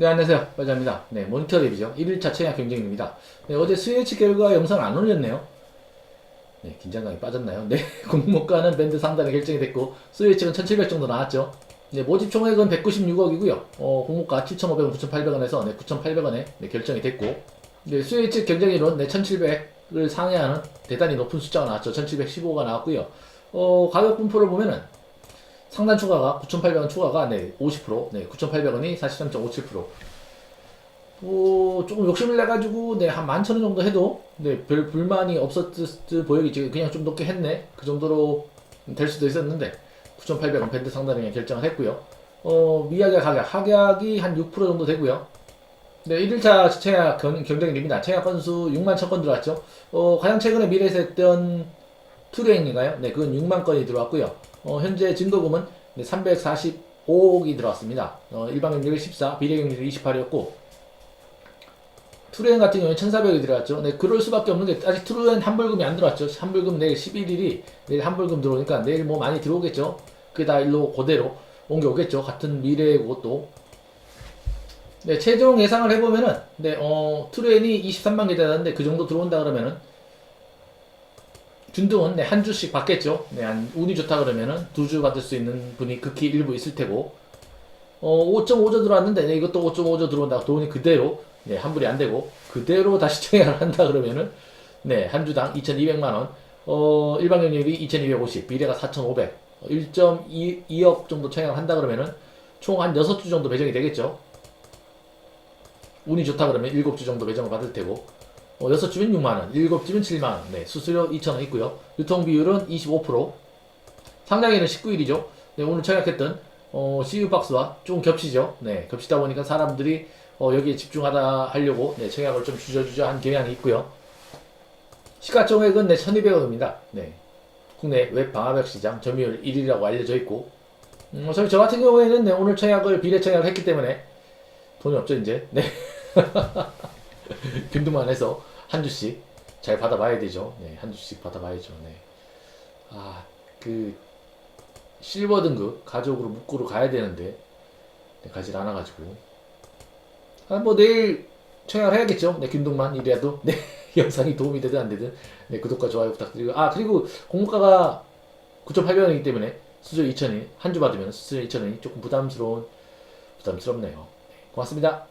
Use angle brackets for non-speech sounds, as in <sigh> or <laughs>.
네, 안녕하세요. 빠자입니다. 네, 모니터 랩이죠. 1일차 청약 경쟁입니다. 네, 어제 스위치 결과 영상을 안 올렸네요. 네, 긴장감이 빠졌나요? 네, <laughs> 공모가는 밴드 상단에 결정이 됐고, 스위치는 1700 정도 나왔죠. 네, 모집 총액은 196억이고요. 어, 공모가 7,500원, 9,800원에서 네, 9,800원에 네, 결정이 됐고, 네, 스위치 경쟁률은 네, 1,700을 상회하는 대단히 높은 숫자가 나왔죠. 1,715가 나왔고요. 어, 가격 분포를 보면은 상단 추가가 9,800원 추가가 네, 50%, 네, 9,800원이 43.57%. 뭐 조금 욕심을 내 가지고 네, 한 11,000원 정도 해도 네, 별 불만이 없었을 보이겠지. 그냥 좀 높게 했네. 그 정도로 될 수도 있었는데 9,800원 밴드 상단에 결정을 했고요. 어, 미약의 가격, 하약이 한 6% 정도 되고요. 네, 1일차 청약 경- 경쟁률입니다. 청약 건수 6만 1000건 들어왔죠. 어, 가장 최근에 미래에서 했던 투레인인가요? 네, 그건 6만 건이 들어왔고요. 어, 현재 증거금은 네, 345억이 들어왔습니다. 어, 일반 경쟁률 14, 비례 경쟁률 28이었고, 투레인 같은 경우에 1,400이 들어갔죠. 네, 그럴 수밖에 없는 게 아직 투레인 환불금이 안 들어왔죠. 환불금 내일 11일이 내일 환불금 들어오니까 내일 뭐 많이 들어오겠죠. 그게 다 일로 그대로 옮겨오겠죠. 같은 미래고 또. 네, 최종 예상을 해보면은, 네, 어, 투레인이 23만 개 되는데 그 정도 들어온다 그러면은, 준등은 네, 한 주씩 받겠죠. 네, 한 운이 좋다 그러면은 두 주 받을 수 있는 분이 극히 일부 있을 테고, 어, 5.5조 들어왔는데, 네, 이것도 5.5조 들어온다. 돈이 그대로, 네, 환불이 안 되고, 그대로 다시 <laughs> 청약을 한다 그러면은, 네, 한 주당 2,200만원, 어, 일반 경력이 2,250, 비례가 4,500, 1.2억 정도 청약을 한다 그러면은, 총 한 6주 정도 배정이 되겠죠. 운이 좋다 그러면 7주 정도 배정을 받을 테고, 어, 6주면 6만원, 7주면 7만원, 네, 수수료 2,000원 있고요. 유통 비율은 25%, 상장일은 19일이죠. 네, 오늘 청약했던, 어, CU박스와 조금 겹치죠. 네, 겹치다 보니까 사람들이, 어, 여기에 집중하다 하려고, 네, 청약을 좀 주저주저 한 경향이 있고요. 시가총액은 네, 1200원입니다. 네. 국내 웹 방화벽 시장 점유율 1위라고 알려져 있고, 음, 저희 저 같은 경우에는 네, 오늘 청약을 비례 청약을 했기 때문에 돈이 없죠, 이제. 네. <laughs> <laughs> 빈도만 해서 한 주씩 잘 받아봐야 되죠. 네, 한 주씩 받아봐야죠. 네. 아, 그 실버 등급 가족으로 묶으러 가야 되는데 네, 가질 않아가지고 아, 뭐 내일 청약을 해야겠죠. 네, 김동만 이래도 네 <laughs> 영상이 도움이 되든 안 되든 네 구독과 좋아요 부탁드리고 아 그리고 공모가가 9,800원이기 때문에 수수료 2,000원 한 주 받으면 수수료 2,000원이 조금 부담스러운 부담스럽네요. 네, 고맙습니다.